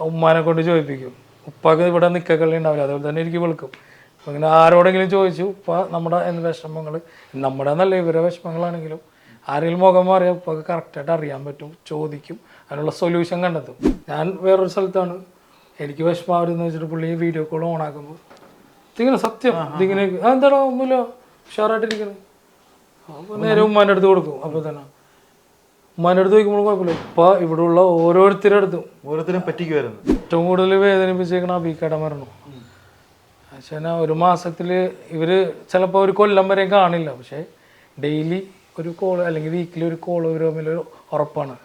S1: ഉമ്മാനെ കൊണ്ട് ചോദിപ്പിക്കും. ഉപ്പാക്ക് ഇവിടെ നിക്കക്കളി ഉണ്ടാവില്ല. അതുപോലെ തന്നെ എനിക്ക് വിളിക്കും. അപ്പം ഇങ്ങനെ ആരോടെങ്കിലും ചോദിച്ചു ഉപ്പ നമ്മുടെ എന്ത് വിഷമങ്ങൾ നമ്മുടെ നല്ല ഇവരെ വിഷമങ്ങളാണെങ്കിലും. ആരെങ്കിലും മുഖം മാറിയാൽ ഉപ്പക്ക് കറക്റ്റായിട്ട് അറിയാൻ പറ്റും ചോദിക്കും. അതിനുള്ള സൊല്യൂഷൻ കണ്ടെത്തും. ഞാൻ വേറൊരു സ്ഥലത്താണ്. എനിക്ക് വിഷമാവരുന്ന് വെച്ചിട്ട് പുള്ളി വീഡിയോ കോൾ ഓണാക്കുമ്പോൾ ഇതിങ്ങനെ സത്യം. ഇതിങ്ങനെ എന്താണോ ഒന്നുമില്ല. ഉഷാറായിട്ടിരിക്കുന്നത് അപ്പോൾ നേരെ ഉമ്മാന്റെ അടുത്ത് കൊടുക്കും. അപ്പോൾ തന്നെ ഉമ്മാന്റെ അടുത്ത് ചോദിക്കുമ്പോൾ കുഴപ്പമില്ല. ഇപ്പം ഇവിടെ ഉള്ള ഓരോരുത്തരുടെ അടുത്തും
S3: ഓരോരുത്തരും പറ്റിക്കുമായിരുന്നു
S1: ഏറ്റവും കൂടുതൽ വേദനിപ്പിച്ചേക്കണ അബീക്കട മരണം. പക്ഷേ ഒരു മാസത്തിൽ ഇവർ ചിലപ്പോൾ ഒരു കൊല്ലം വരെ കാണില്ല. പക്ഷേ ഡെയിലി ഒരു കോൾ അല്ലെങ്കിൽ വീക്കിലി ഒരു കോൾ ഒരു തമ്മിൽ ഉറപ്പാണ്.